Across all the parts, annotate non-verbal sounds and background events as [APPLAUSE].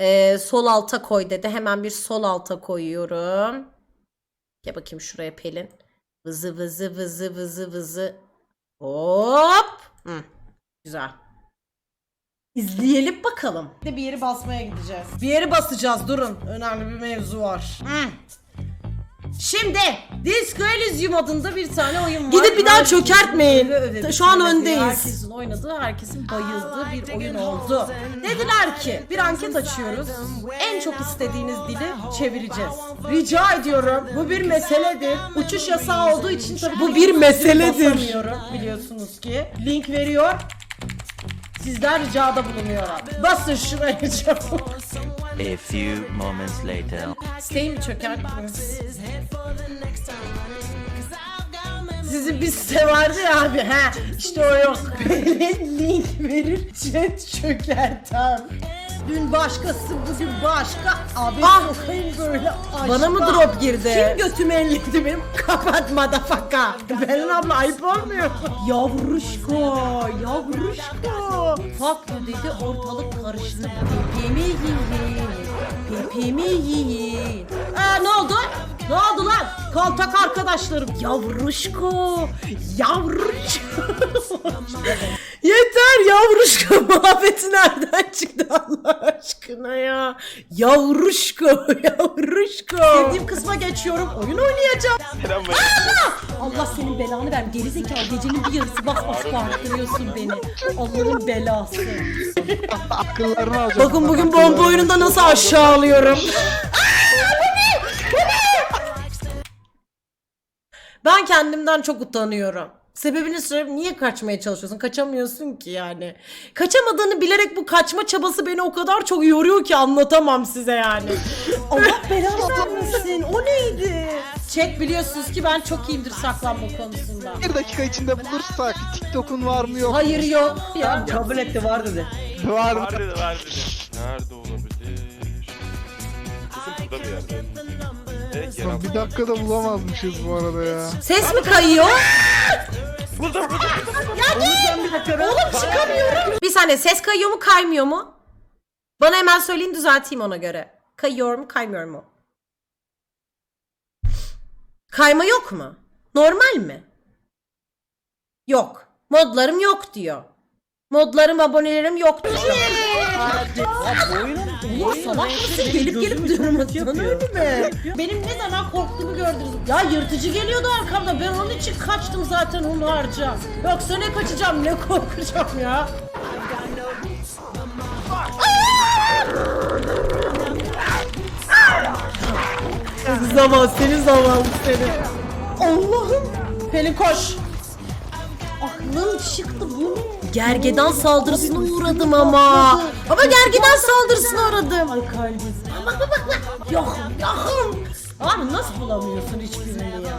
Ee, sol alta koy dedi. Hemen bir sol alta koyuyorum. Gel bakayım şuraya Pelin. Vızı vızı vızı vızı vızı. Hop. Hı, güzel. İzleyelim bakalım. Bir yeri basmaya gideceğiz. Bir yeri basacağız durun. Önemli bir mevzu var. Hı. Şimdi Disco Elysium adında bir tane oyun var. Gidip bir daha Herkesin çökertmeyin. öve öve Şu an öndeyiz. Herkesin oynadığı, herkesin bayıldığı bir oyun oldu. Dediler ki bir anket açıyoruz. En çok istediğiniz dili çevireceğiz. Rica ediyorum. Bu bir meseledir. Uçuş yasağı olduğu için tabii Bu bir meseledir. basamıyorum biliyorsunuz ki. Link veriyor. Sizden ricada bulunuyorum. Basın şuraya çabuk. A few moments later. Siteyi bir site vardı ya abi ha işte o yok. [LAUGHS] Link verir chat çökertem. Dün başkası bugün başka abi Ah! sokayım böyle aşka. Bana mı drop girdi? Kim götümü elledi benim? [LAUGHS] Kapat madafaka. Pelin abla ayıp olmuyor mu? Yavruşko, yavruşko. Faklı dedi ortalık karıştı. Pepimi yiyin, pepimi yiyin. Aa ne oldu? Ne oldu lan? Kaltak arkadaşlarım. Yavruşko, yavruşko. [LAUGHS] Yeter yavruşko [LAUGHS] muhabbeti nereden çıktı Allah aşkına ya? Yavruşko, [LAUGHS] yavruşko. Sevdiğim kısma geçiyorum. Oyun oynayacağım. Allah senin belanı ver. Gerizekalı gecenin bir yarısı bak bak bağırtırıyorsun beni. Allah'ın belası. [LAUGHS] Akıllarını alacağım. Bakın bugün bomba oyununda nasıl aşağılıyorum. ben kendimden çok utanıyorum. Sebebini söyleyeyim niye kaçmaya çalışıyorsun? Kaçamıyorsun ki yani. Kaçamadığını bilerek bu kaçma çabası beni o kadar çok yoruyor ki anlatamam size yani. Allah belanı vermesin. O neydi? Chat biliyorsunuz ki ben çok iyiyimdir saklanma konusunda. Bir dakika içinde bulursak TikTok'un var mı yok mu? Hayır yok. Ya Kabul etti var dedi. Var mı? Var dedi var dedi. Nerede olabilir? Kesin burada bir yerde. Evet Lan. Bir dakikada bulamazmışız bu arada ya. Ses mi kayıyor? Burada burada. Oğlum çıkamıyorum. Bir saniye ses kayıyor mu kaymıyor mu? Bana hemen söyleyin düzelteyim ona göre. Kayıyor mu kaymıyor mu? Kayma yok mu? Normal mi? Yok. Modlarım yok diyor. Modlarım abonelerim yok diyor. Oğlum salak mısın? Gelip gelip durmasın önüme. Benim ne zaman korktuğumu gördünüz. Ya yırtıcı geliyordu arkamda. Ben onun için kaçtım zaten onu harca. Yoksa ne kaçacağım ne korkacağım ya. Zaman senin zaman senin. Allah'ım. Pelin koş. Aklım çıktı bu ne? Gergedan saldırısına uğradım ama. Ama gergedan saldırısına uğradım. Ay kalbim. Bak bak bak. bak. Yokum yokum. Abi nasıl bulamıyorsun hiçbirini ya?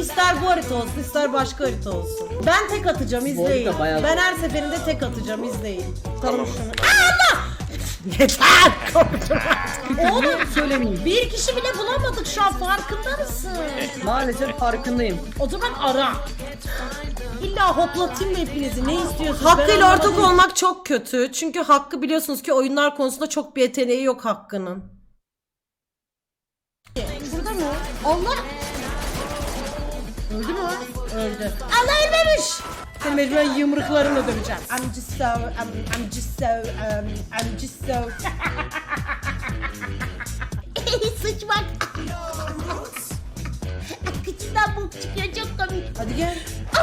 İster bu harita olsun ister başka harita olsun. Ben tek atacağım izleyin. Ben her seferinde tek atacağım izleyin. Tamam şunu. Aa! Yeter! Korktum artık. Oğlum Söylemeyeyim. bir kişi bile bulamadık şu an farkında mısın? Maalesef farkındayım. O zaman ara. İlla hoplatayım mı hepinizi? Ne istiyorsunuz? Ben Hakkıyla ortak anlamadım. olmak çok kötü. Çünkü Hakkı biliyorsunuz ki oyunlar konusunda çok bir yeteneği yok Hakkı'nın. Burada mı? Allah! Öldü mü? Öldü. Allah ölmemiş! Seni mecburen yumruklarımla döveceğim. I'm just so, I'm, I'm just so, um, I'm just so... [LAUGHS] Sıçmak! Kıçından bok çıkıyor çok komik. Hadi gel.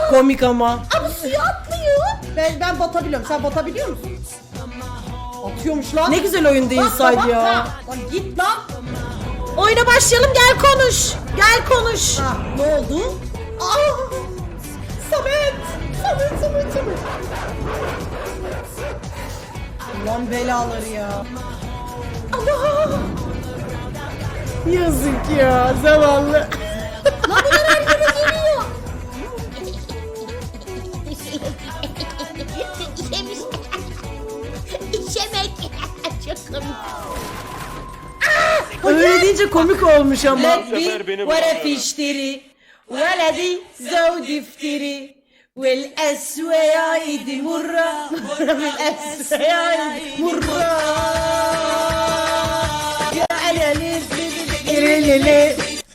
Komik ama. Abi suya atlıyor. Ben, ben batabiliyorum. Sen batabiliyor musun? Atıyormuş lan. Ne güzel oyun değil Bak, Inside bak, ya. Lan git lan. Oyuna başlayalım gel konuş. Gel konuş. Ha, ne oldu? Aa! Samet! Samet, Samet, Samet. Ulan belaları ya. Allah! Yazık ya, zavallı. Lan bunlar her geliyor. İşemiş. İşemek. Çok komik. Öyle deyince komik olmuş ama. Let me what a bulamıyor. fishtiri. Veledi zo diftiri. والأسوية يدي مرة والأسوية يدي مرة يا علالي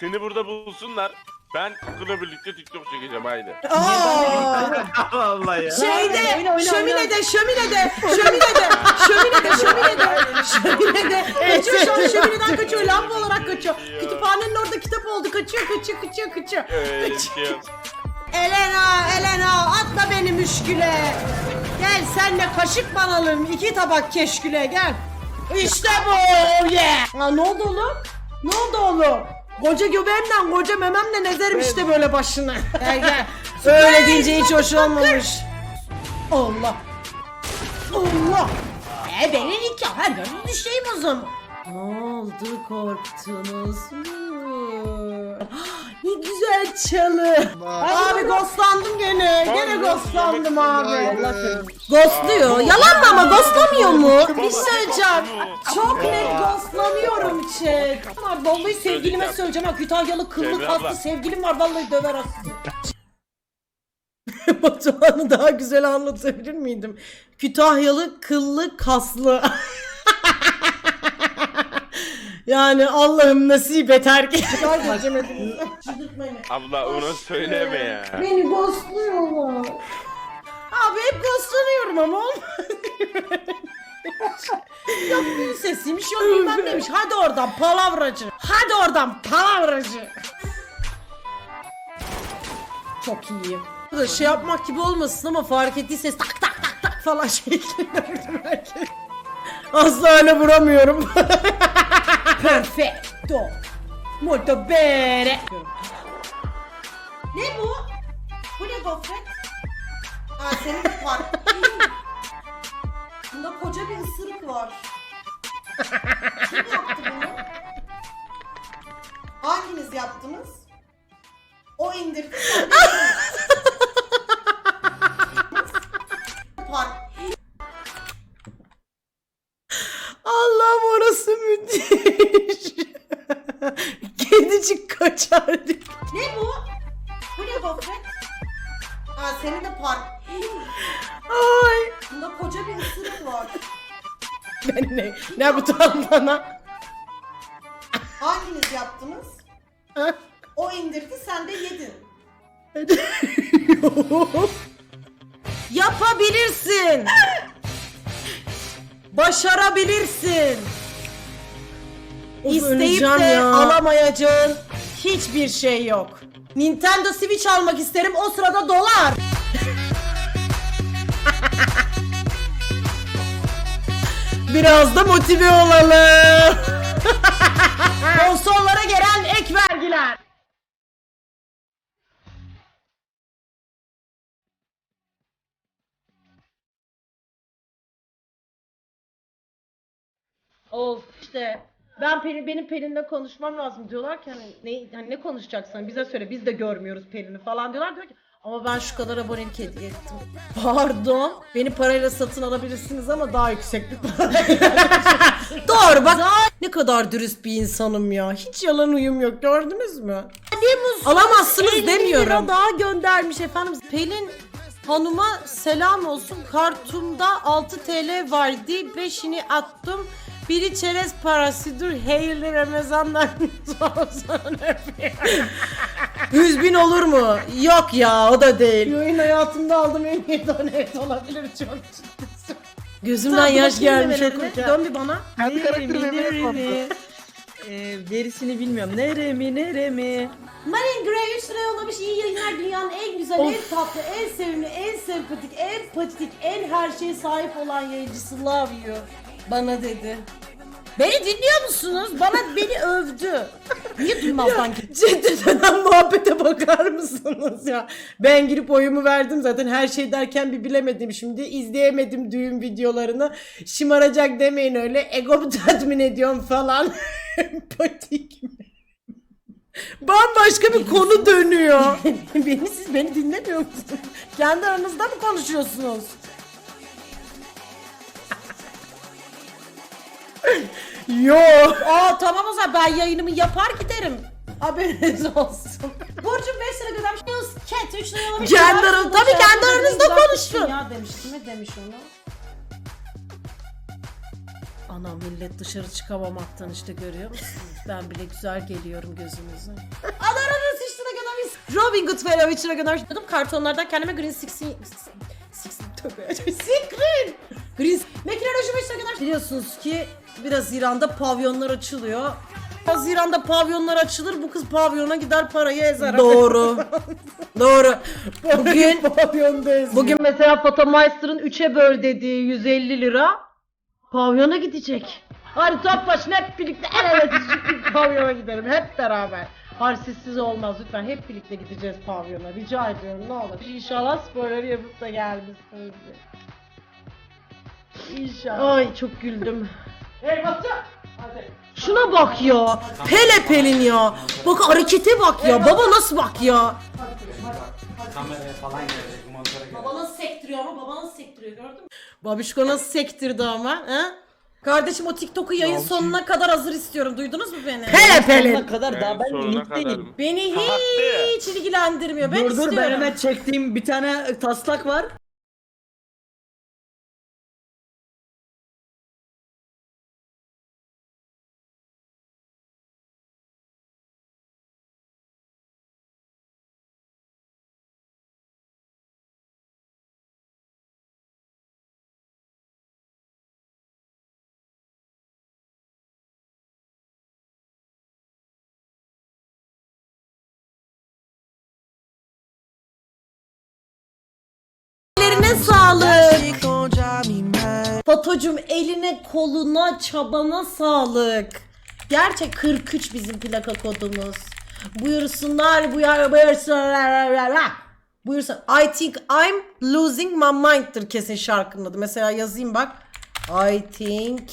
Seni burada bulsunlar. Ben kızla birlikte TikTok çekeceğim haydi. Vallahi ya. Şeyde, şöminede, şöminede, şöminede, şöminede, şöminede, şöminede. Kaçıyor şu an şömineden kaçıyor, lamba olarak kaçıyor. Kütüphanenin orada kitap oldu, kaçıyor, kaçıyor, kaçıyor, kaçıyor. Evet, kaçıyor. Elena, Elena atma beni müşküle. Gel senle kaşık banalım, iki tabak keşküle gel. İşte bu, yeah. Ha, ne oldu oğlum? Ne oldu oğlum? Koca göbeğimle, koca mememle nezerim işte böyle başına. [LAUGHS] Gel gel. Öyle deyince hiç hoş olmamış. Allah. Allah. E beni nikah hemen düşeyim o zaman. Ne oldu korktunuz mu? [LAUGHS] Ne güzel çalı. Abi ghostlandım gene. Gene ghostlandım abi. Ghostluyor. Yalan mı ama ghostlamıyor mu? Bir şey söyleyeceğim. Çok net ghostlanıyorum chat. Var, Vallahi sevgilime söyleyeceğim ha Kütahyalı kıllı Cemre kaslı sevgilim var vallahi döver aslında. [LAUGHS] Batuhan'ı daha güzel anlatabilir miydim? Kütahyalı kıllı kaslı. [LAUGHS] yani Allah'ım nasip et herkes. Abla onu söyleme ya. Beni ghostluyorlar. Abi hep ghostlanıyorum ama olmaz. yok bir sesiymiş yok bilmem neymiş. Hadi oradan palavracı. Hadi oradan palavracı. Çok iyiyim. Bu da şey yapmak gibi olmasın ama fark ettiyseniz tak tak tak tak falan [LAUGHS] şeklinde. Asla öyle vuramıyorum. [LAUGHS] Perfecto. Molto bene. Ne bu? Bu ne gofret? Ha senin var. Bunda koca bir ısırık var. Kim yaptı bunu? Hanginiz yaptınız? O indirdi. Ne? Bu bana? Hanginiz yaptınız? o indirdi sen de yedin. [LAUGHS] Yapabilirsin. Başarabilirsin. İsteyip de alamayacağın hiçbir şey yok. Nintendo Switch almak isterim o sırada dolar. [LAUGHS] Biraz da motive olalım. [LAUGHS] Konsollara gelen ek vergiler. Of işte ben Pelin, benim Pelin'le konuşmam lazım diyorlar ki hani ne, hani ne konuşacaksan bize söyle biz de görmüyoruz Pelin'i falan diyorlar diyor ki ama ben şu kadar abonelik hediye ettim. Pardon beni parayla satın alabilirsiniz ama daha yüksek bir parayla. [LAUGHS] Doğru bak ne kadar dürüst bir insanım ya hiç yalan uyum yok gördünüz mü? Alamazsınız demiyorum. daha göndermiş efendim. Pelin Hanıma selam olsun. Kartumda 6 TL vardı. 5'ini attım. Biri çerez parasıdır. Hayırlı Ramazanlar olsun. 100 bin olur mu? Yok ya o da değil. Oyun hayatımda aldığım en iyi donet olabilir çok Gözümden yaş gelmiş okurken. Dön bir bana. Kendi karakterimi. Ee, gerisini bilmiyorum. Nere mi nere mi? Marine Gray 3 lira yollamış. İyi yayınlar dünyanın en güzel, en tatlı, en sevimli, en sempatik, en patik, en her şeye sahip olan yayıncısı love you. Bana dedi. Beni dinliyor musunuz? Bana beni övdü. Niye duymazdan ki? Ciddi dönen muhabbete bakar mısınız ya? Ben girip oyumu verdim zaten her şey derken bir bilemedim şimdi. izleyemedim düğün videolarını. Şımaracak demeyin öyle. Egomu tatmin ediyorum falan. [LAUGHS] Patik mi? Bambaşka bir konu dönüyor. [LAUGHS] beni siz beni dinlemiyor musunuz? Kendi aranızda mı konuşuyorsunuz? [LAUGHS] Yo. Aa tamam o zaman ben yayınımı yapar giderim. Haberiniz olsun. Burcu 5 lira göndermiş. News Cat 3 lira yollamış. Aranızda tabii kendi aranızda konuşun. Ya demiş kime demiş onu? Ana millet dışarı çıkamamaktan işte görüyor musunuz? Ben bile güzel geliyorum gözünüze. Ananı sıçtığına kadar biz. Robin Goodfellow içine kadar. Dedim kartonlardan kendime Green Sixteen... Six... Tövbe. Secret! Green... Mekinoloji içine kadar. Biliyorsunuz ki biraz Haziran'da pavyonlar açılıyor. Haziran'da pavyonlar açılır bu kız pavyona gider parayı ezer. Doğru. [LAUGHS] Doğru. Bugün Pavyondayız. Bugün mesela Fotomeister'ın 3'e böl dediği 150 lira pavyona gidecek. Hadi top başına hep birlikte el ele tutuşup [LAUGHS] pavyona gidelim hep beraber. Harsizsiz olmaz lütfen hep birlikte gideceğiz pavyona rica ediyorum ne olur. İnşallah sporları yapıp da gelmişsiniz. İnşallah. Ay çok güldüm. Hey Batu! Şuna bak ya. Pele pelin ya. Bak harekete bak ya. Baba nasıl bak ya. Baba nasıl sektiriyor ama baba nasıl sektiriyor gördün mü? Babişko nasıl sektirdi ama he? Kardeşim o TikTok'u yayın sonuna kadar hazır istiyorum. Duydunuz mu beni? Pele pelin. Sonuna kadar daha ben sonuna kadar. Beni hiç ilgilendirmiyor. Ben dur dur istiyorum. ben hemen çektiğim bir tane taslak var. Ellerine sağlık. Fatocuğum eline koluna çabana sağlık. Gerçek 43 bizim plaka kodumuz. Buyursunlar buyur, buyursunlar. Buyursun. I think I'm losing my mind'dır kesin şarkının adı. Mesela yazayım bak. I think